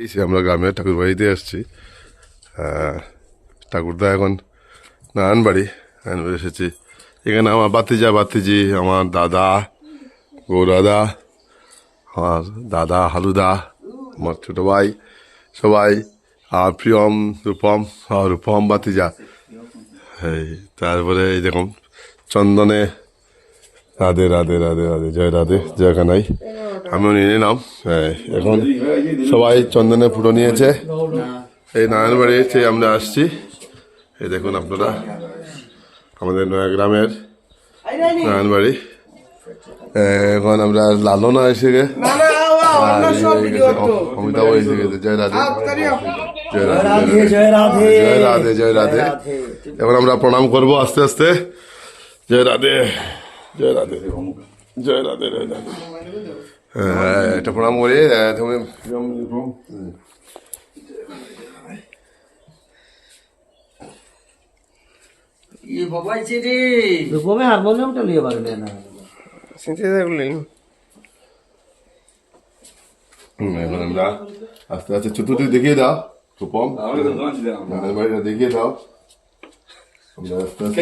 এসে আমরা গ্রামের ঠাকুর বাড়িতে এসেছি ঠাকুরদা এখন নারায়ণ বাড়ি নারায়ণ বাড়ি এসেছি। এখানে আমার বাতিজা, বাতিজি, আমার দাদা, গৌরাদা, আমার দাদা হালুদা, আমার ছোটো ভাই, সবাই, আর প্রিয়ম, রূপম রূপম বাতিজা। এই, তারপরে এই দেখুন, চন্দনে রাধে রাধে রাধে রাধে। জয় রাধে জয় কানাই। আমিও নিয়ে নিলাম। হ্যাঁ, এখন সবাই চন্দনে ফুটো নিয়েছে। এই নারায়ণ বাড়িতে আমরা আসছি। এই দেখুন আপনারা আমাদের নয়া গ্রামের নারায়ণ বাড়ি। এখন আমরা লালনা এসে গে অমিতাভ এসে গেছে। জয় রাধে। জয় রাধে। জয় রাধে জয় রাধে। জয় রাধে। এখন আমরা প্রণাম করব আস্তে আস্তে। জয় রাধে। জয় রাধে জয় রাধে জয় রাধে হ্যাঁ, এটা প্রণাম করি আহ, তুমি হুম। ये बाबाई से रे রূপমে হারমোনিয়ামটা লিয়ে পারবে না হুম, এখন আমরা আস্তে আস্তে চতুর্দিক দেখিয়ে দাও রূপম নারায়ণ বাড়িটা দেখিয়ে দাও আমরা আস্তে আস্তে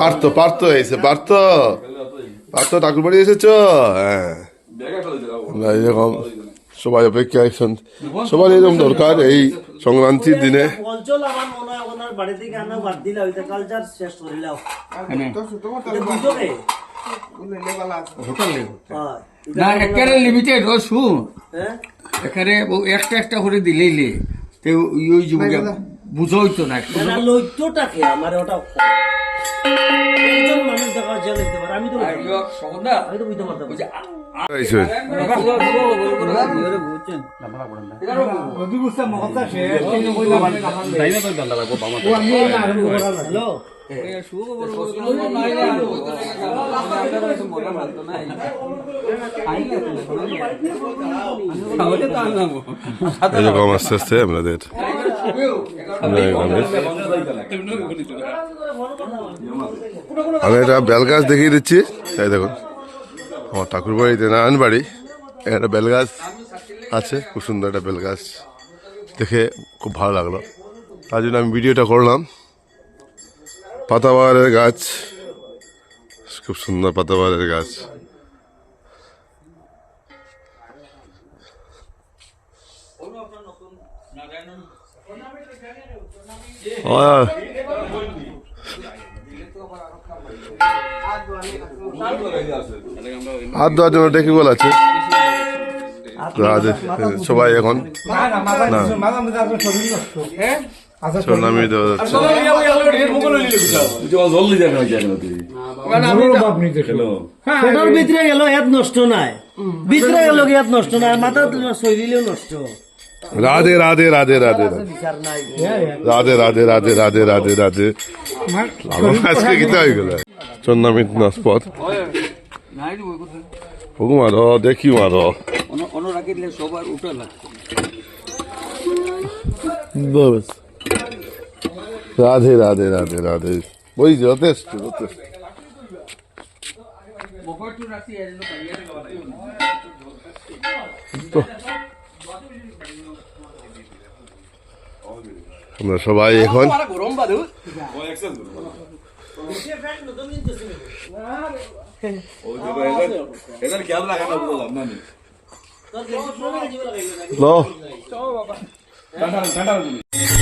পার্থ পার্থ আইছে পার্থ পার্থ ঠাকুর বাড়ি এসেছ হ্যাঁ এরকম সবাই অপেক্ষা আছেন সবার এরকম দরকার এই সংক্রান্তির দিনে না একেবারে লিমিটেড ও শুন এখানে একটা একটা করে দিলেই লে তে ওই বুঝোই তো না না লইতোটাকে আমার ওটা মানুষ দেখা পারে আমি তো বুঝি। আমি তো বুঝতে পারতাম না। এরকম আস্তে আস্তে আমাদের আমি একটা বেল গাছ দেখিয়ে দিচ্ছি তাই দেখুন আমার ঠাকুর বাড়িতে নারায়ণ বাড়ি একটা বেল গাছ আছে খুব সুন্দর একটা বেল গাছ দেখে খুব ভালো লাগল তার জন্য আমি ভিডিওটা করলাম পাতাবাহারের গাছ। খুব সুন্দর পাতাবাহারের গাছ। হাত ধোয়ার জন্য ডেকিবল আছে। সবাই এখন না। সোনামি দেওয়া যাচ্ছে। পেটর ভিতরে গেল এত নষ্ট নাই। ভিতরে গেল এত নষ্ট নাই? মাথা শরীরেও নষ্ট। রাধে রাধে রাধে রাধে রাধে। রাধে রাধে রাধে রাধে রাধে রাধে। আজকে গীতা হয়ে গেল? চন্দামিত মারো দেখি মারো অনুরাগী সবার উঠে লাগতো রাধে রাধে রাধে রাধে ওই যথেষ্ট যথেষ্ট আমরা সবাই এখন লো ওই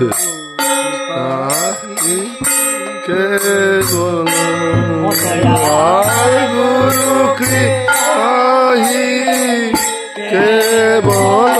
গান তুলতে দেখল কে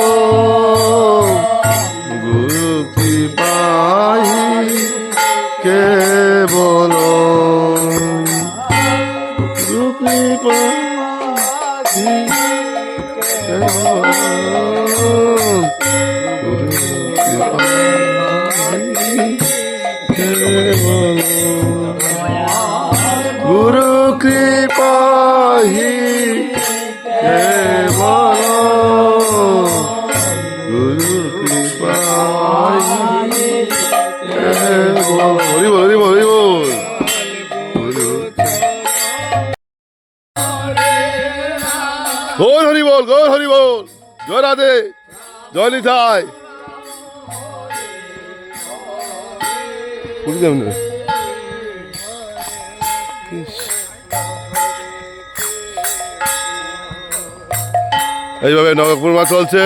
জয় থাই পুরী যাবেন এইভাবে চলছে।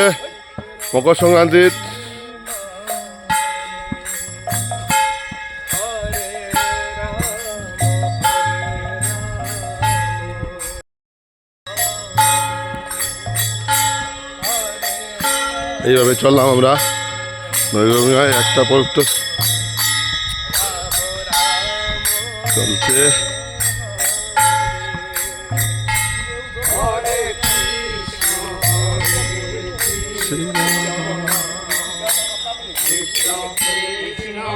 মকর সংক্রান্তির এইভাবে চললাম আমরা। নবমীয় একটা পর একটা চলছে। জয় খানা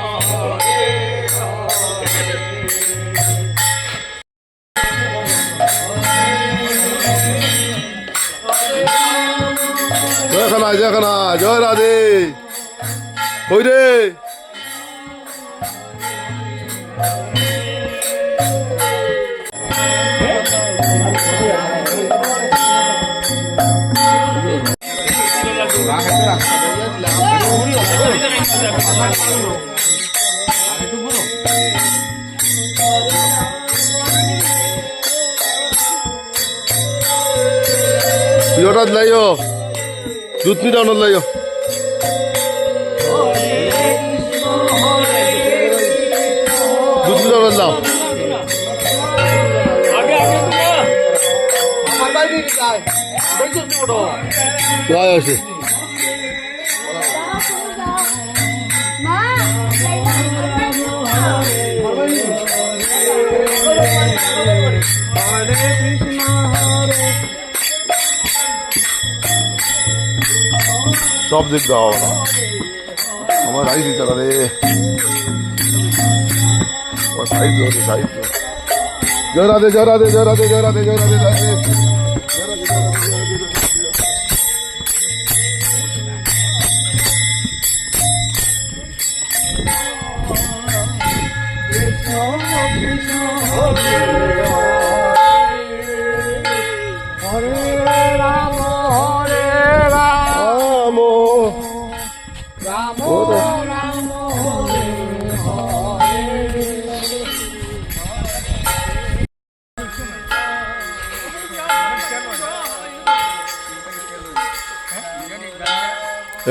জয় খানা জয় রাধে। কই রে? তুই হঠাৎ লাইও। দুধ মিটা অনত লাইও দুধ অনত লাও লাও আছে সব দিক দাও। আমার রাইস দিতে পারে সাইড ধরে সাইড রাধে, জয় রাধে জয় রাধে জয় রাধে জয় রাধে জয় রাধে।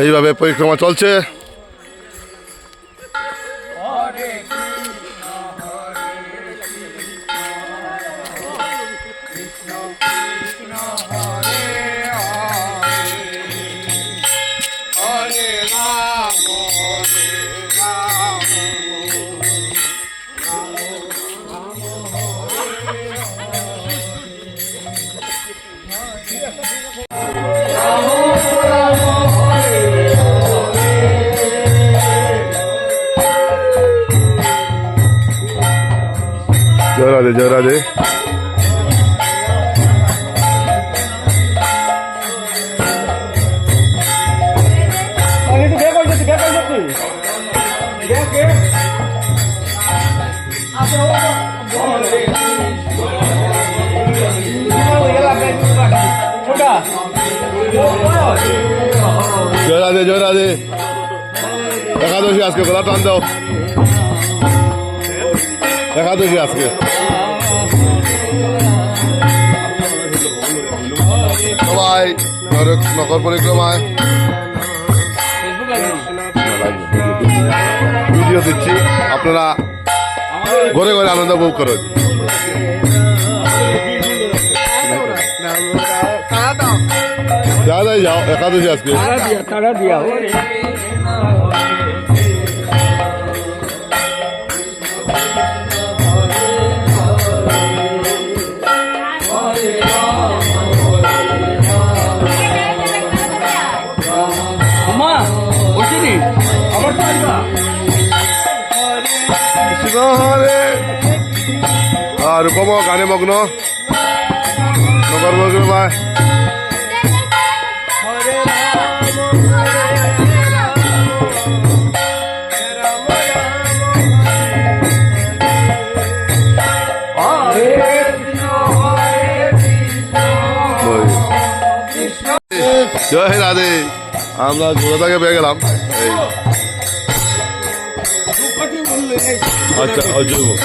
এইভাবে পরিক্রমা চলছে। জয় রাধে জয় রাধে। জয় রাধে জয় রাধে। একাদশী আজকে গলা টান দাও। একাদশী আজকে। নরক নগর পরিক্রমায়। ভিডিও দিচ্ছি আপনারা ঘরে ঘরে আনন্দ উপভোগ করুন। যাও একাদশী আজকে। শিবহরে আর রূপম গানে মগ্ন। নগর পরিক্রমায় জয় রাধে। আমরা গোদাকে পেয়ে গেলাম। এই। Hatta acı bu.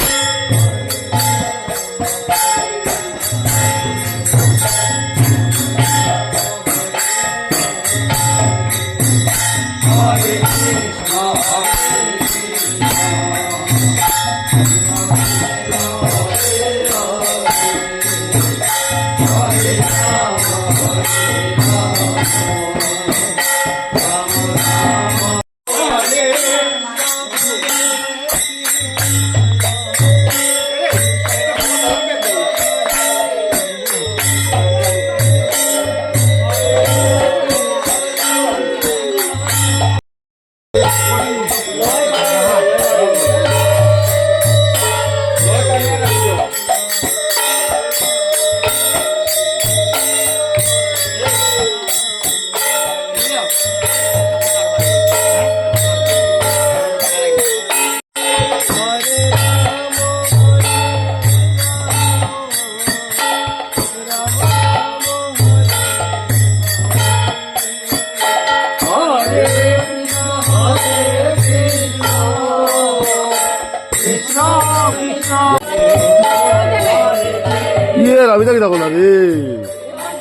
থাকো না রে।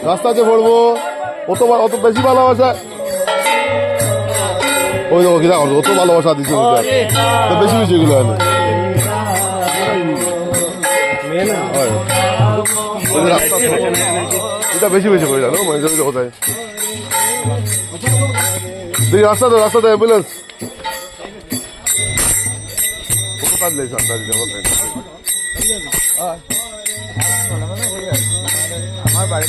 রাস্তাতে পড়ব। অত অত বেশি ভালোবাসা। ওই দেখো কিনা অত ভালোবাসা দিচ্ছে বেশি বেশি এগুলো হয় না হয়। ওই যে রাস্তা এটা বেশি বেশি করে, জানো? মানে কোথায়? দেখি রাস্তা তো রাস্তাতে অ্যাম্বুলেন্স কোথায় লেগেছে আন্দাজ কোথায়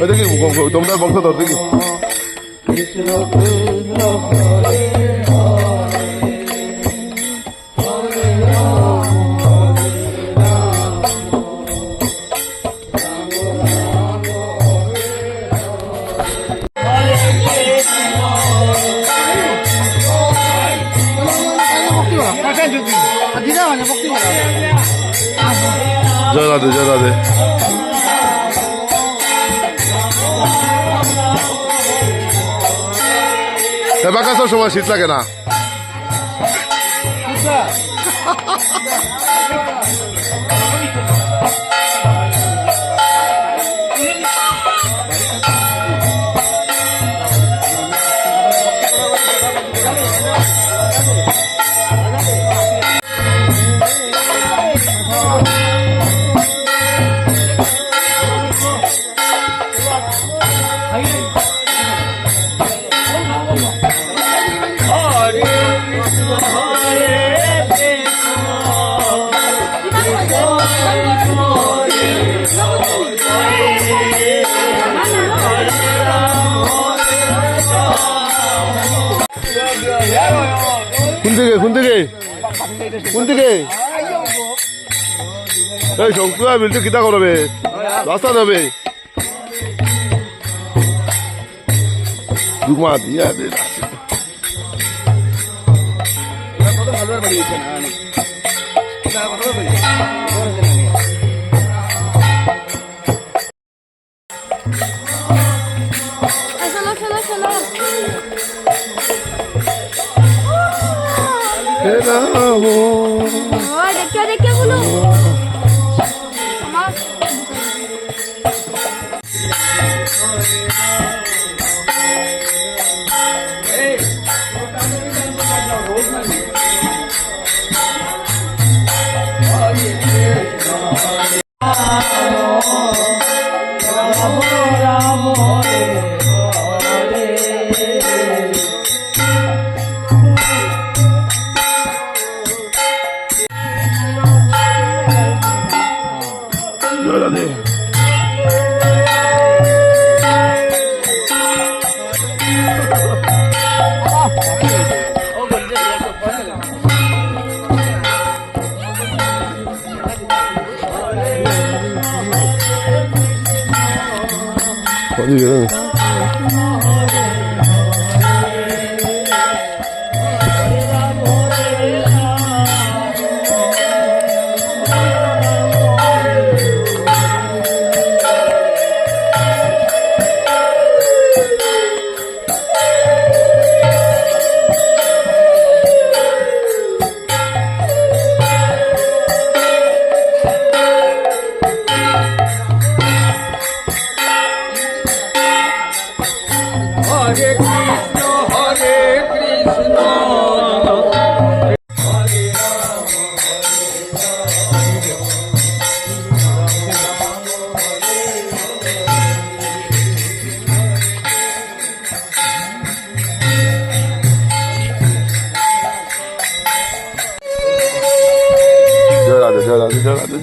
ওই দেখি তোমরা বংশধর কৃষ্ণ জয় রাধে জয় রাধে। সব সময় শীত লাগে না। কোন থেকে কোন থেকে কোন থেকে এই শঙ্কুয়া বিলতে কিতা করবে? রাস্তা যাবে দুমা দিয়া দে চলো চলো চলো ও দেখো দেখে বলো।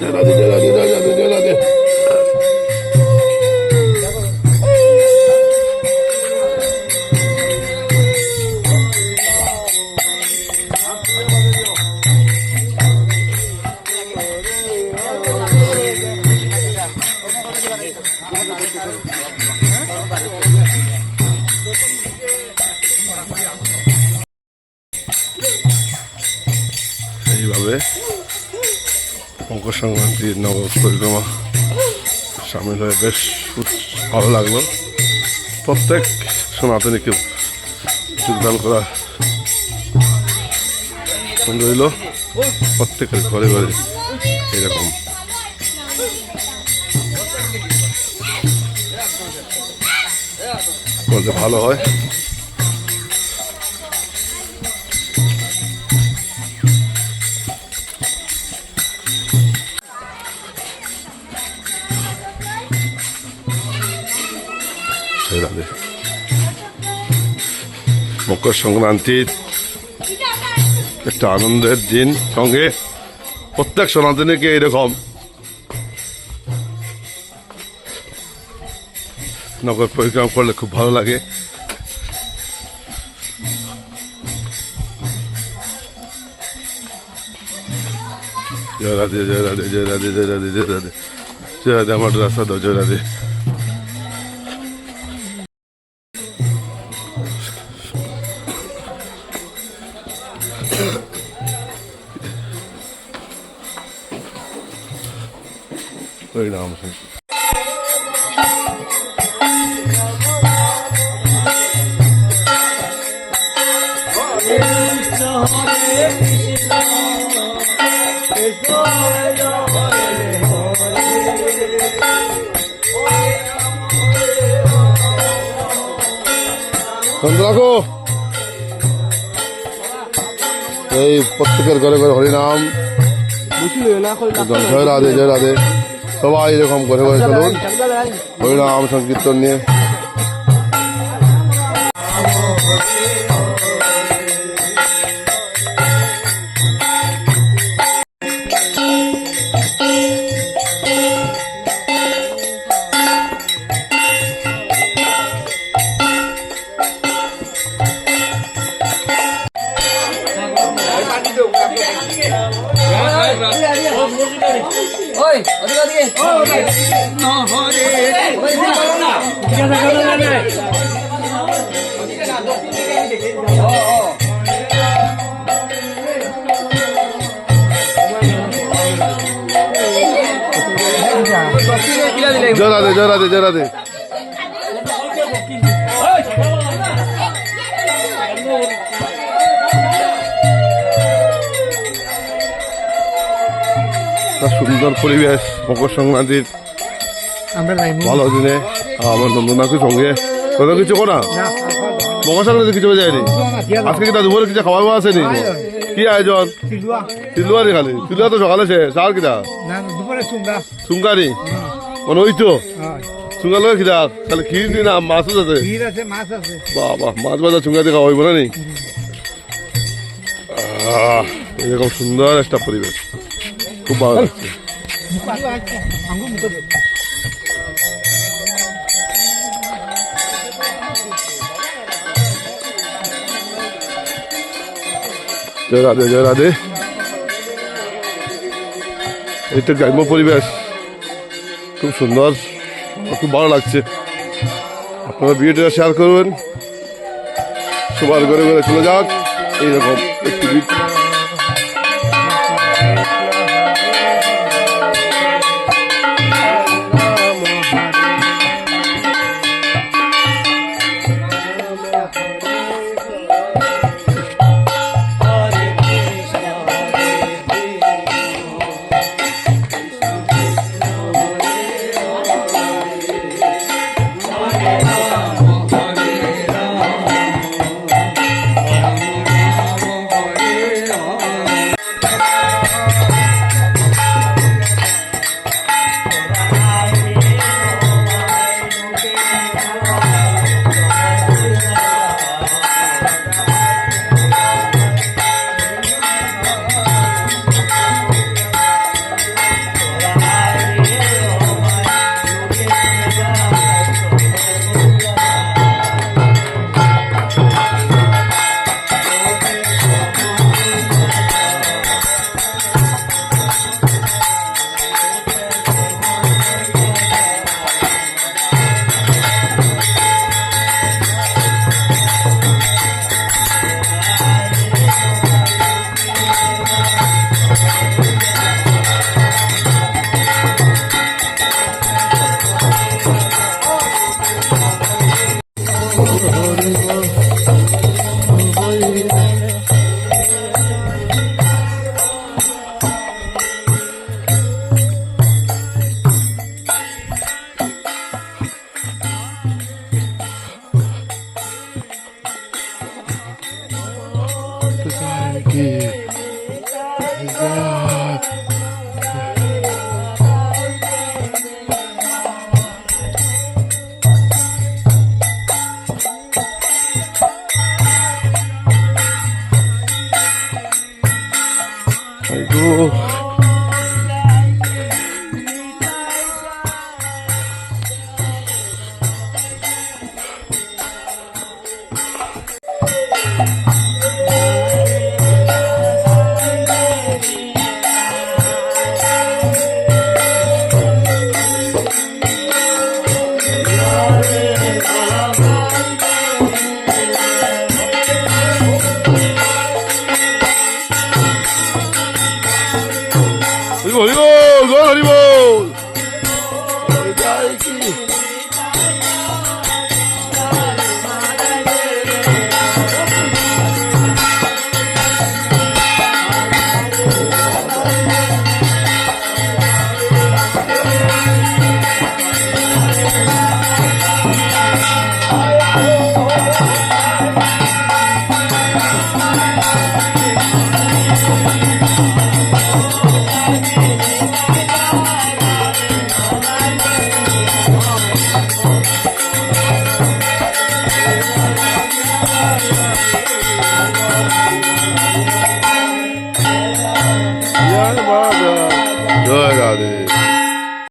জয় রাধে ভালো লাগল। প্রত্যেক সনাতনীকে যোগদান করা রইল প্রত্যেকের ঘরে ঘরে এরকম। বলতে ভালো হয়। জয় মকর সংক্রান্তির একটা আনন্দের দিন, সঙ্গে প্রত্যেক সনাতনীকে এরকম। নগর পরিক্রমা করলে খুব ভালো লাগে। জয় রাধে জয় রাধে জয় রাধে জয় রাধে জয় রাধে জয় রাধে, আমার রাস্তা দাও, জয় রাধে। হরি নাম রাখো। এই প্রত্যেকের ঘরে ঘরে হরিনাম। জয় রাধে জয় রাধে। সবাই এরকম করে করে চলুন। হরিনাম সংকীর্তন নিয়ে। ওদিকে ওদিকে কৃষ্ণ হরে ও ও একটা সুন্দর পরিবেশ মকর সংক্রান্তির ভালো দিনে। আমার নন্দনাকুর সঙ্গে। কোনো কিছু কোনা মকর সংক্রান্তি কিছু যায়নি? আজকে কি দুপুরে কিছু খাওয়া দাওয়া আছে নি কি আয়োজন তিলুয়ারি খালি? তিলুয়া তো সকালে কিটা দুপুরে সুন্দর সুঙ্গারি মানে ওই তো? সুঙ্গার লগে খিদা তাহলে ক্ষীর দিন মাছও আছে মাছ আছে। বাবা মাছ ভাজা চুঙ্গা দিয়ে খাওয়া হইব না নি? আহ, এরকম সুন্দর একটা পরিবেশ। খুব ভালো লাগছে। জয় রাধে জয় রাধে। এই তো গ্রাম্য পরিবেশ। খুব সুন্দর। খুব ভালো লাগছে। আপনারা ভিডিওটা শেয়ার করবেন। সবার ঘরে ঘরে চলে যাক। এইরকম একটি